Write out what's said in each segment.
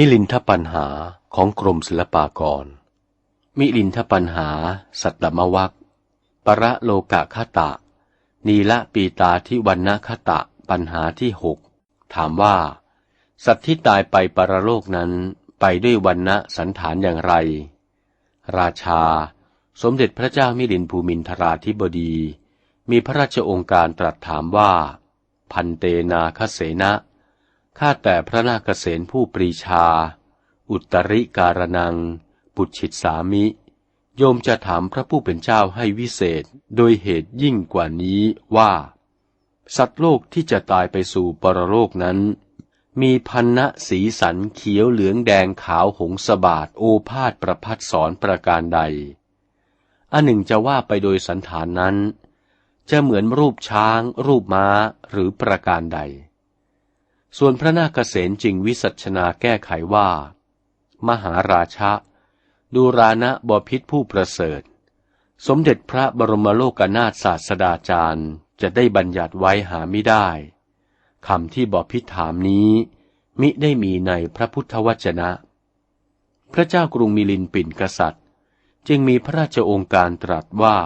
มิลินทปัญหาของกรมศิลปากร มิลินทปัญหา สัตตมวัคประโลกะคตะ นีละปีตาที่วันนคตะปัญหาที่หก ถามว่า สัตว์ที่ตายไปปรโลกนั้นไปด้วยวันณะสันฐานอย่างไร ราชา สมเด็จพระเจ้ามิลินภูมินทราธิบดี มีพระราชองค์การตรัสถามว่า พันเตนาคเสนะ ข้าแต่พระนาคเษนผู้ปรีชา อุตริการนัง ปุชิตสามิ โยมจะถามพระผู้เป็นเจ้าให้วิเศษโดยเหตุยิ่งกว่านี้ว่า สัตว์โลกที่จะตายไปสู่ปรโลกนั้น มีพันณะสีสันเขียวเหลืองแดงขาวหงสบาดโอภาษประพัดสอนประการใด อันหนึ่งจะว่าไปโดยสันฐานนั้น จะเหมือนรูปช้าง รูปม้าหรือประการใด ส่วนพระนาคเษนจึงวิสัชนาแก้ไขว่า มหาราชะ ดูรานะบพิษผู้ประเสริฐ สมเด็จพระบรมโลกนาถศาสดาจารย์จะได้บัญญัติไว้หาไม่ได้คำที่บพิษถามนี้ มิได้มีในพระพุทธวจนะ พระเจ้ากรุงมิลินปินกษัตริย์ จึงมีพระราชองค์การตรัสว่า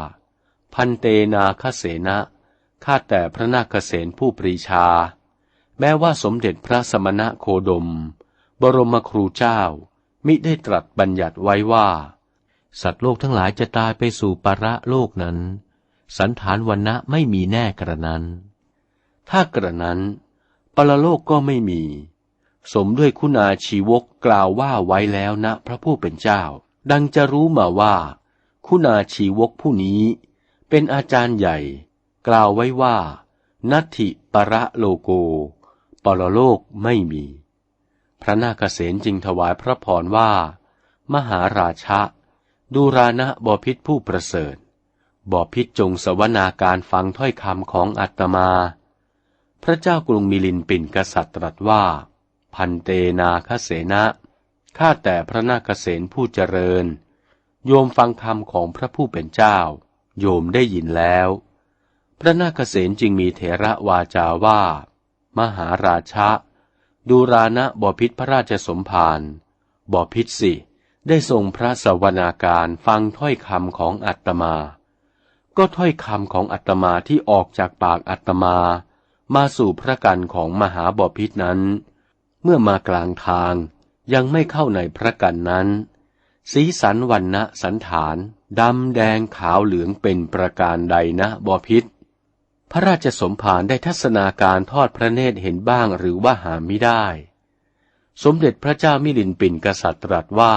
พันเตนาคเสนะข้าแต่พระนาคเษนผู้ปรีชา แม้ว่าสมเด็จพระสมณะโคดม บรมครูเจ้า มิได้ตรัสบัญญัติไว้ว่า สัตว์โลกทั้งหลายจะตายไปสู่ประโลกนั้น สันฐานวันณะไม่มีแน่กระนั้น ถ้ากระนั้น ปรโลกก็ไม่มี สมด้วยคุณาชีวกกล่าวว่าไว้แล้วนะพระผู้เป็นเจ้า ดังจะรู้มาว่า คุณาชีวกผู้นี้ เป็นอาจารย์ใหญ่ กล่าวไว้ว่า นัตถิปรโลโก ปรโลกไม่มี พระนาคเษนจึงถวายพระพรว่า มหาราชะดูรานะบอพิษผู้ประเสริฐบอพิษจงสวนาการฟังถ้อยคำของอัตมา พระเจ้ากรุงมิลินปินกษัตริย์ตรัสว่า พันเตนาคเสนะข้าแต่พระนาคเษนผู้เจริญ โยมฟังคำของพระผู้เป็นเจ้า โยมได้ยินแล้ว พระนาคเษนจึงมีเถระวาจาว่า มหาราชะ ดูรานะบอพิษพระราชสมภารบอพิษสิได้ทรงพระสวนาการฟังถ้อยคำของอัตมา ก็ถ้อยคำของอัตมาที่ออกจากปากอัตมา มาสู่พระกันของมหาบอพิษนั้น เมื่อมากลางทางยังไม่เข้าในพระกันนั้น สีสันวันณะสันฐานดำแดงขาวเหลืองเป็นประการใดนะบอพิษ พระราชสมภารได้ทัศนาการทอดพระเนตรเห็นบ้างหรือว่าหาไม่ได้ สมเด็จพระเจ้ามิลินปินกษัตริย์ตรัสว่า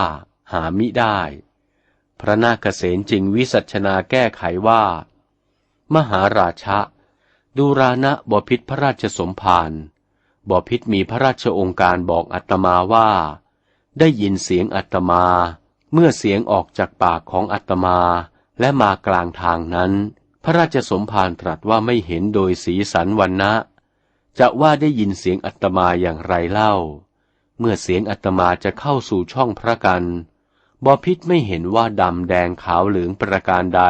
หามิได้ พระนาคเษนจึงวิสัชนาแก้ไขว่า มหาราชะดูรานะบพิษพระราชสมภารบพิษมีพระราชองค์การบอกอัตมาว่า ได้ยินเสียงอัตมา เมื่อเสียงออกจากปากของอัตมาและมากลางทางนั้น พระราชสมภารตรัสว่าไม่เห็นโดยสีสันวันนะ จะว่าได้ยินเสียงอัตมาอย่างไรเล่า เมื่อเสียงอัตมาจะเข้าสู่ช่องพระกัน บอพิษไม่เห็นว่าดำแดงขาวเหลืองประการใด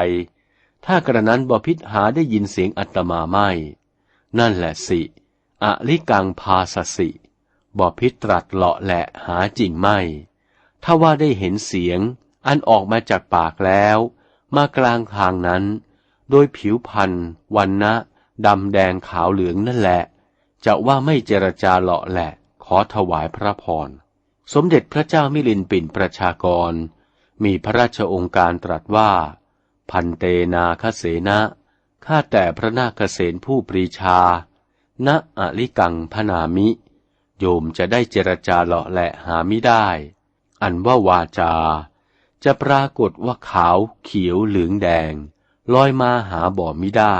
ถ้ากระนั้นบอพิษหาได้ยินเสียงอัตมาไม่ นั่นแหละสิอลิกังพาสสิบอพิษตรัสเลาะแหละหาจริงไม่ ถ้าว่าได้เห็นเสียง อันออกมาจากปากแล้ว มากลางทางนั้น โดยผิวพันธ์วันนะดำแดงขาวเหลืองนั่นแหละ จะว่าไม่เจรจาเลาะแหละ ขอถวายพระพร สมเด็จพระเจ้ามิลินปินประชากร มีพระราชองค์การตรัสว่า พันเตนาคเสนะข้าแต่พระนาคเสนผู้ปรีชา ณอลิกังพนามิ โยมจะได้เจรจาเลาะแหละหาไม่ได้ อันว่าวาจา จะปรากฏว่าขาวเขียวเหลืองแดง ลอยมาหาบ่อมิได้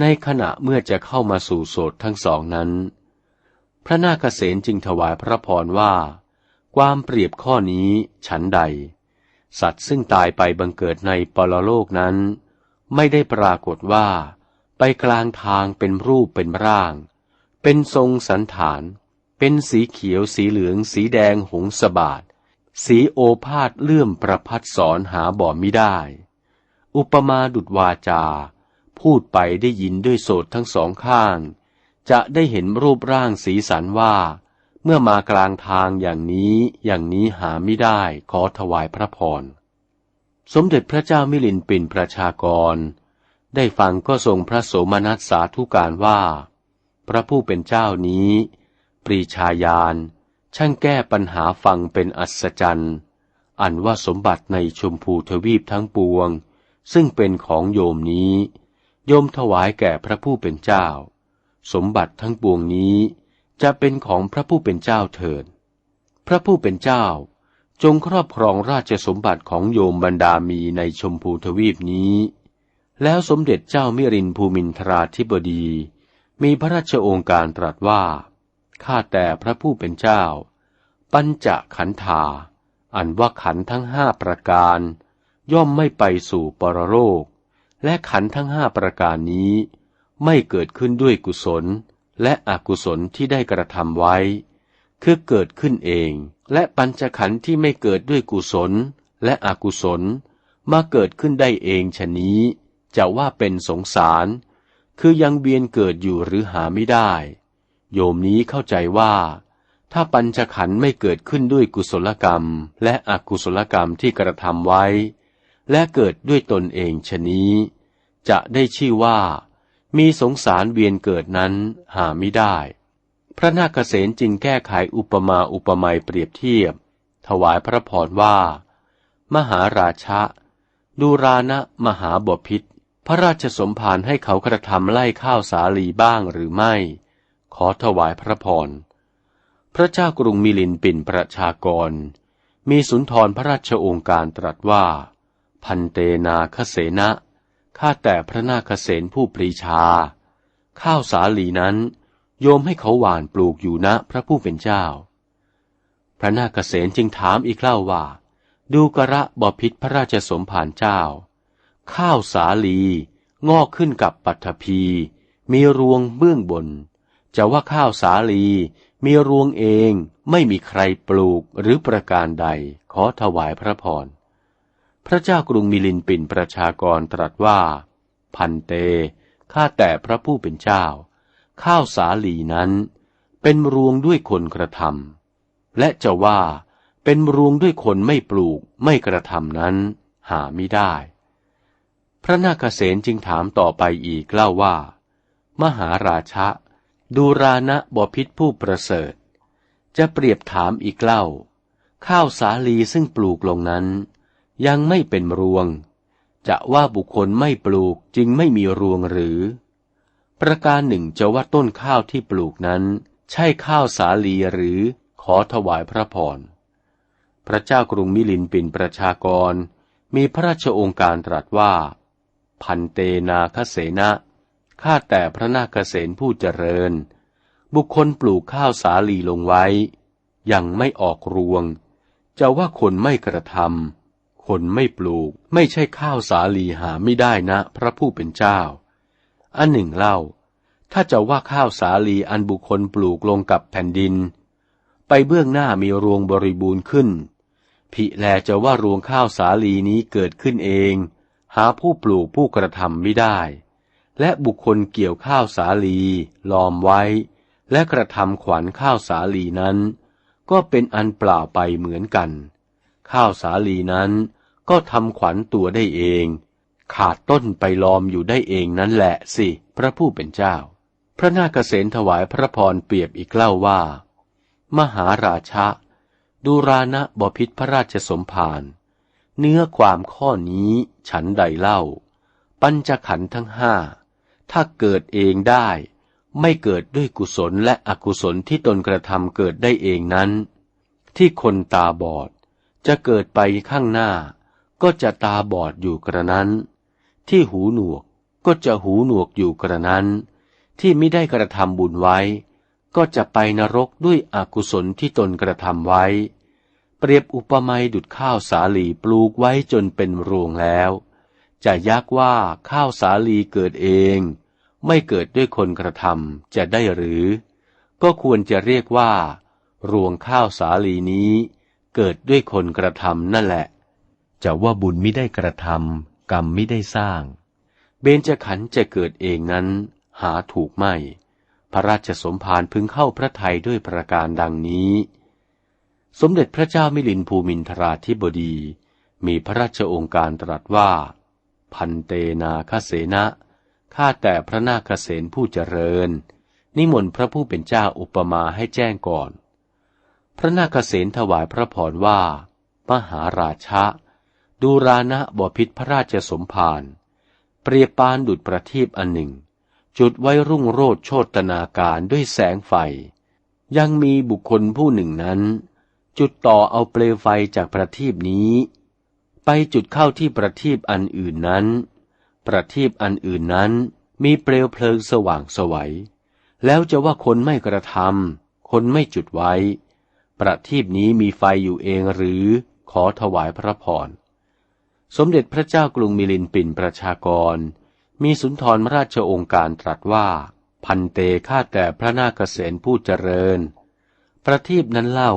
ในขณะเมื่อจะเข้ามาสู่โสดทั้งสองนั้น พระนาคเษนจึงถวายพระพรว่า ความเปรียบข้อนี้ฉันใด สัตว์ซึ่งตายไปบังเกิดในปรโลกนั้น ไม่ได้ปรากฏว่า ไปกลางทางเป็นรูปเป็นร่าง เป็นทรงสันฐาน เป็นสีเขียวสีเหลือง สีแดงหงสบาดสีโอภาษเลื่อมประพัดสอนหาบ่อมิได้ อุปมาดุดวาจา พูดไปได้ยินด้วยโสดทั้งสองข้าง จะได้เห็นรูปร่างสีสันว่า เมื่อมากลางทางอย่างนี้อย่างนี้หาไม่ได้ขอถวายพระพร สมเด็จพระเจ้ามิลินปินประชากร ได้ฟังก็ทรงพระโสมนัสสาธุการว่า พระผู้เป็นเจ้านี้ ปรีชาญาณช่างแก้ปัญหาฟังเป็นอัศจรรย์ อันว่าสมบัติในชมพูทวีปทั้งปวง ซึ่งเป็นของโยมนี้ โยมถวายแก่พระผู้เป็นเจ้า สมบัติทั้งปวงนี้จะเป็นของพระผู้เป็นเจ้าเถิด พระผู้เป็นเจ้าจงครอบครองราชสมบัติของโยมบรรดามีในชมพูทวีปนี้ แล้วสมเด็จเจ้ามิรินภูมินทราธิบดี มีพระราชโองการตรัสว่า ข้าแต่พระผู้เป็นเจ้า ปัญจขันธา อันว่าขันทั้งห้าประการ ย่อมไม่ไปสู่ปรโลก และขันทั้งห้าประการนี้ ไม่เกิดขึ้นด้วยกุศล และอกุศลที่ได้กระทำไว้ คือเกิดขึ้นเอง และปัญจขันธ์ที่ไม่เกิดด้วยกุศล และอกุศล มาเกิดขึ้นได้เองชะนี้ จะว่าเป็นสงสาร คือยังเบียนเกิดอยู่หรือหาไม่ได้ โยมนี้เข้าใจว่าถ้าปัญจขันธ์ไม่เกิดขึ้นด้วยกุศลกรรม และอกุศลกรรมที่กระทำไว้ และเกิดด้วยตนเองชนี้ จะได้ชื่อว่า มีสงสารเวียนเกิดนั้นหาไม่ได้ พระนาคเษนจึงแก้ไขอุปมาอุปไมยเปรียบเทียบ ถวายพระพรว่า มหาราชะดูรานะมหาบพิษพระราชสมภารให้เขากระทำไล่ข้าวสาลีบ้างหรือไม่ ขอถวายพระพร พระเจ้ากรุงมิลินปินประชากร มีสุนทรพระราชโองการตรัสว่า พันเตนาคเสนะข้าแต่พระนาคเษนผู้ปรีชา ข้าวสาลีนั้น โยมให้เขาหวานปลูกอยู่นะพระผู้เป็นเจ้า พระนาคเษนจึงถามอีกเล่าว่า ดูกระบอพิษพระราชสมภารเจ้า ข้าวสาลีงอกขึ้นกับปัทภีมีรวงเบื้องบน จะว่าข้าวสาลีมีรวงเองไม่มีใครปลูกหรือประการใดขอถวายพระพร พระเจ้ากรุงมิลินปินประชากรตรัสว่า พันเต ข้าแต่พระผู้เป็นเจ้า ข้าวสาลีนั้น เป็นรวงด้วยคนกระทำและจะว่าเป็นรวงด้วยคนไม่ปลูกไม่กระทำนั้น หาไม่ได้ พระนาคเษนจึงถามต่อไปอีกเล่าว่า มหาราชะ ดูรานะบพิษผู้ประเสริฐ จะเปรียบถามอีกเล่า ข้าวสาลีซึ่งปลูกลงนั้น ยังไม่เป็นรวง จะว่าบุคคลไม่ปลูกจึงไม่มีรวงหรือ ประการหนึ่งจะว่าต้นข้าวที่ปลูกนั้น ใช่ข้าวสาลีหรือขอถวายพระพร พระเจ้ากรุงมิลินปินประชากร มีพระราชองค์การตรัสว่า พันเตนาคเสนะข้าแต่พระนาคเสนผู้เจริญ บุคคลปลูกข้าวสาลีลงไว้ ยังไม่ออกรวง จะว่าคนไม่กระทำ คนไม่ปลูก ไม่ใช่ข้าวสาลีหาไม่ได้นะ พระผู้เป็นเจ้า อันหนึ่งเล่า ถ้าจะว่าข้าวสาลีอันบุคคลปลูกลงกับแผ่นดิน ไปเบื้องหน้ามีรวงบริบูรณ์ขึ้น ผิแลจะว่ารวงข้าวสาลีนี้เกิดขึ้นเอง หาผู้ปลูกผู้กระทำไม่ได้ และบุคคลเกี่ยวข้าวสาลีลอมไว้ และกระทำขวัญข้าวสาลีนั้น ก็เป็นอันเปล่าไปเหมือนกัน ข้าวสาลีนั้น ก็ทำขวัญตัวได้เอง ขาดต้นไปลอมอยู่ได้เองนั่นแหละสิ พระผู้เป็นเจ้า พระนาคเษนถวายพระพรเปรียบอีกเล่าว่า มหาราชะดูรานะบพิษพระราชสมภารเนื้อความข้อนี้ฉันใดเล่า ปัญจขันธ์ทั้งห้า ถ้าเกิดเองได้ ไม่เกิดด้วยกุศลและอกุศลที่ตนกระทำเกิดได้เองนั้น ที่คนตาบอด จะเกิดไปข้างหน้า ก็จะตาบอดอยู่กระนั้น ที่หูหนวกก็จะหูหนวกอยู่กระนั้น ที่ไม่ได้กระทำบุญไว้ ก็จะไปนรกด้วยอกุศลที่ตนกระทำไว้ เปรียบอุปมาดุดข้าวสาลีปลูกไว้จนเป็นรวงแล้ว จะยักว่าข้าวสาลีเกิดเอง ไม่เกิดด้วยคนกระทำจะได้หรือ ก็ควรจะเรียกว่า รวงข้าวสาลีนี้ เกิดด้วยคนกระทำนั่นแหละ จะว่าบุญไม่ได้กระทำกรรมไม่ได้สร้าง เบญจขันธ์จะเกิดเองนั้น หาถูกไม่เพพระราชสมภารพึงเข้าพระทัยด้วยประการดังนี้ สมเด็จพระเจ้ามิลินภูมินทราธิบดี มีพระราชองค์การตรัสว่า พันเตนาคเสนะข้าแต่พระนาคเสนผู้เจริญ นิมนต์พระผู้เป็นเจ้าอุปมาให้แจ้งก่อน พระนาคเสนถวายพระพรว่า มหาราชะ ดูรานะบพิษพระราชสมภาร เปรียบปานดุดประทีปอันหนึ่ง จุดไว้รุ่งโรดโชตนาการด้วยแสงไฟ ยังมีบุคคลผู้หนึ่งนั้น จุดต่อเอาเปลวไฟจากประทีปนี้ ไปจุดเข้าที่ประทีปอันอื่นนั้น ประทีปอันอื่นนั้นมีเปลวเพลิงสว่างสวัย แล้วจะว่าคนไม่กระทำคนไม่จุดไว้ ประทีปนี้มีไฟอยู่เองหรือขอถวายพระพร สมเด็จพระเจ้ากรุงมิลินปินประชากร มีสุนทรราชองค์การตรัสว่า พันเตฆ่าแต่พระนาคเษนผู้เจริญ ประทีปนั้นเล่า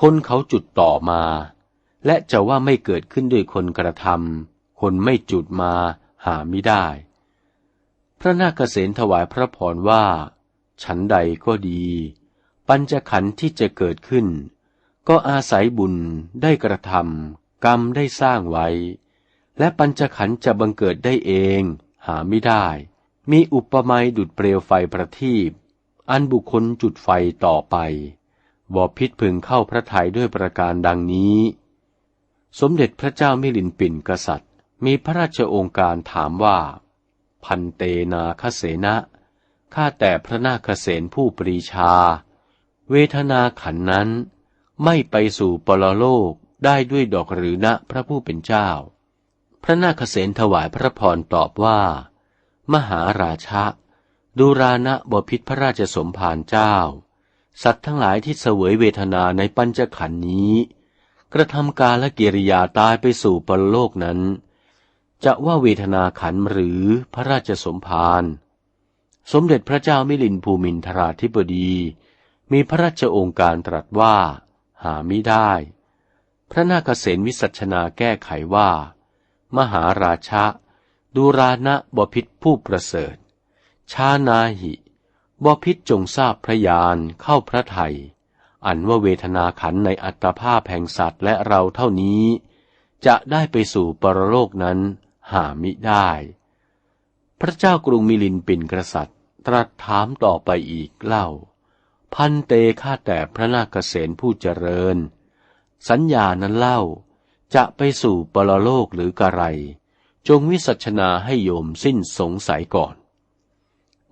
คนเขาจุดต่อมา และจะว่าไม่เกิดขึ้นด้วยคนกระทำคนไม่จุดมาหาไม่ได้ พระนาคเษนถวายพระพรว่า ฉันใดก็ดี ปัญจขันธ์ที่จะเกิดขึ้น ก็อาศัยบุญได้กระทำกรรมได้สร้างไว้ และปัญจขันธ์จะบังเกิดได้เองหาไม่ได้ มีอุปมาดุดเปลวไฟประทีปอันบุคคลจุดไฟต่อไปบอพิษพึงเข้าพระทัยด้วยประการดังนี้ สมเด็จพระเจ้ามิลินปินกษัตริย์ มีพระราชองค์การถามว่า พันเตนาคเสนะข้าแต่พระนาคเสนผู้ปรีชา เวทนาขันนั้น ไม่ไปสู่ปรโลกได้ด้วยดอกหรือนะพระผู้เป็นเจ้า พระนาคเสนถวายพระพรตอบว่า มหาราชะดูรานะบพิษพระราชสมภารเจ้า สัตว์ทั้งหลายที่เสวยเวทนาในปัญจขันนี้ กระทำการและกิริยาตายไปสู่ปรโลกนั้น จะว่าเวทนาขันหรือพระราชสมภารสมเด็จพระเจ้ามิลินภูมินทราธิบดี มีพระราชองค์การตรัสว่า หาไม่ได้ พระนาคเษนวิสัชนาแก้ไขว่า มหาราชะดูรานะบพิษผู้ประเสริฐ ชานาหิบพิษจงทราบพระยานเข้าพระไทย อันว่าเวทนาขันในอัตภาพแห่งสัตว์และเราเท่านี้ จะได้ไปสู่ปรโลกนั้นหามิได้ พระเจ้ากรุงมิลินปินกษัตริย์ ตรัสถามต่อไปอีกเล่า พันเตข้าแต่พระนาคเษนผู้เจริญ สัญญานั้นเล่าจะไปสู่ปรโลกหรือกระไร จงวิสัชนาให้โยมสิ้นสงสัยก่อน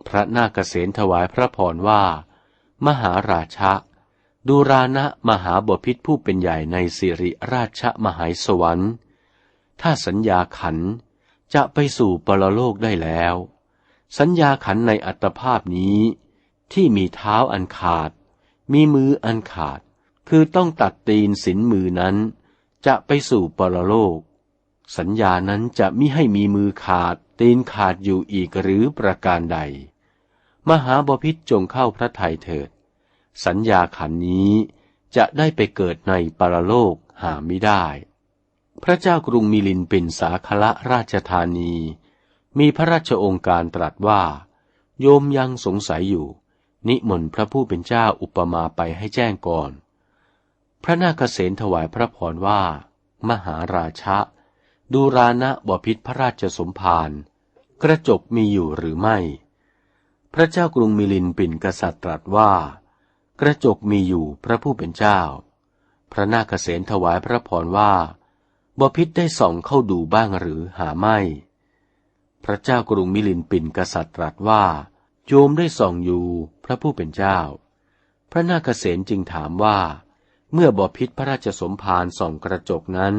พระนาคเษนถวายพระพรว่า มหาราชะดูรานะมหาบพิษผู้เป็นใหญ่ในสิริราชมหายสวรรค์ ถ้าสัญญาขันจะไปสู่ปรโลกได้แล้ว สัญญาขันในอัตภาพนี้ ที่มีเท้าอันขาด มีมืออันขาด คือต้องตัดตีนสินมือนั้น จะไปสู่ปรโลก สัญญานั้นจะมิให้มีมือขาด ตีนขาดอยู่อีกหรือประการใด มหาบพิษจงเข้าพระทัยเถิด สัญญาขันนี้จะได้ไปเกิดในปรโลกหาไม่ได้ พระเจ้ากรุงมิลินเป็นสาคละราชธานี มีพระราชองค์การตรัสว่า โยมยังสงสัยอยู่ นิมนต์พระผู้เป็นเจ้าอุปมาไปให้แจ้งก่อน พระนาคเษนถวายพระพรว่า มหาราชะ ดูรานะบพิษพระราชสมภารกระจกมีอยู่หรือไม่ พระเจ้ากรุงมิลินปินกษัตริย์ตรัสว่า กระจกมีอยู่พระผู้เป็นเจ้า พระนาคเษนถวายพระพรว่าบพิษได้ส่องเข้าดูบ้างหรือหาไม่ พระเจ้ากรุงมิลินปินกษัตริย์ตรัสว่า โยมได้ส่องอยู่พระผู้เป็นเจ้า พระนาคเษนจึงถามว่า เมื่อบอพิษพระราชสมภารส่องกระจกนั้น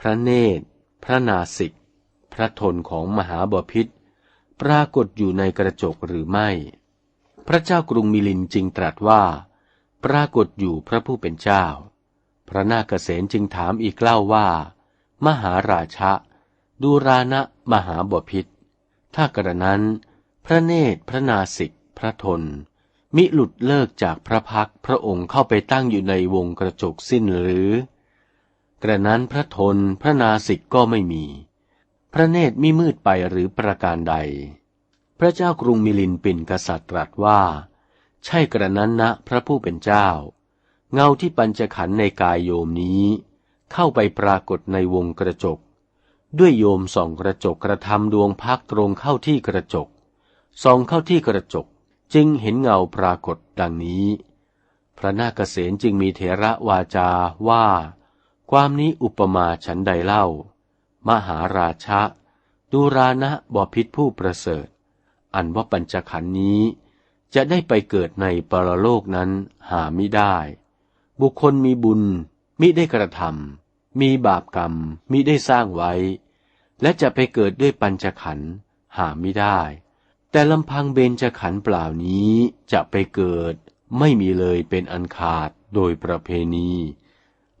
พระเนตร พระนาสิก พระทนของมหาบพิษปรากฏอยู่ในกระจกหรือไม่ พระเจ้ากรุงมิลินจึงตรัสว่า ปรากฏอยู่พระผู้เป็นเจ้า พระนาคเษนจึงถามอีกเล่าว่า มหาราชะดูรานะมหาบพิษถ้ากระนั้น พระเนตรพระนาสิก พระทน มิหลุดเลิกจากพระพักพระองค์เข้าไปตั้งอยู่ในวงกระจกสิ้นหรือ กระนั้นพระทนพระนาสิกก็ไม่มี พระเนตรมิมืดไปหรือประการใด พระเจ้ากรุงมิลินปินกษัตริย์ตรัสว่า ใช่กระนั้นนะพระผู้เป็นเจ้า เงาที่ปัญจขันในกายโยมนี้ เข้าไปปรากฏในวงกระจก ด้วยโยมส่องกระจกกระทำดวงพักตรงเข้าที่กระจก ส่องเข้าที่กระจกจึงเห็นเงาปรากฏดังนี้ พระนาคเษนจึงมีเถระวาจาว่า ความนี้อุปมาฉันใดเล่า มหาราชะดูรานะบอพิษผู้ประเสริฐ อันว่าปัญจขันธ์นี้ จะได้ไปเกิดในปรโลกนั้นหาไม่ได้ บุคคลมีบุญมิได้กระทำมีบาปกรรมมิได้สร้างไว้ และจะไปเกิดด้วยปัญจขันธ์หาไม่ได้ แต่ลำพังเบญจขันธ์เปล่านี้จะไปเกิด ไม่มีเลยเป็นอันขาดโดยประเพณี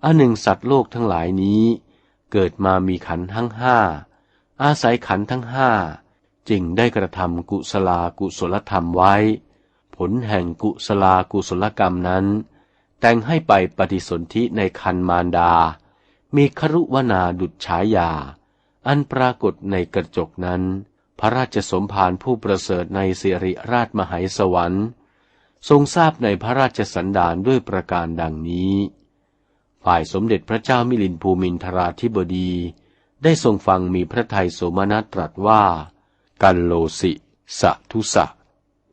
อันหนึ่งสัตว์โลกทั้งหลายนี้ เกิดมามีขันทั้งห้าอาศัยขันทั้งห้าจึงได้กระทำกุศลากุศลธรรมไว้ ผลแห่งกุศลากุศลกรรมนั้น แต่งให้ไปปฏิสนธิในคันมารดา มีครุวนาดุจฉายา อันปรากฏในกระจกนั้น พระราชสมภารผู้ประเสริฐในสิริราชมหายสวรรค์ ทรงทราบในพระราชสันดานด้วยประการดังนี้ ฝ่ายสมเด็จพระเจ้ามิลินภูมินทราธิบดี ได้ทรงฟังมีพระทัยโสมนัสตรัสว่า กันโลสิสะทุสะ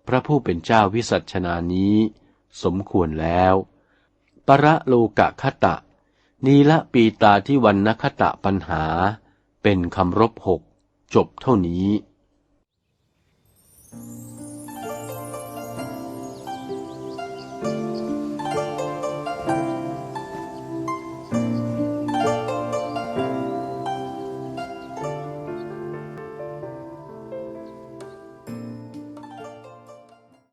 พระผู้เป็นเจ้าวิสัชนานี้ สมควรแล้วประโลกะคตะ นีละปีตาที่วันนคตะปัญหา เป็นคำรบหก จบเท่านี้ Thank you.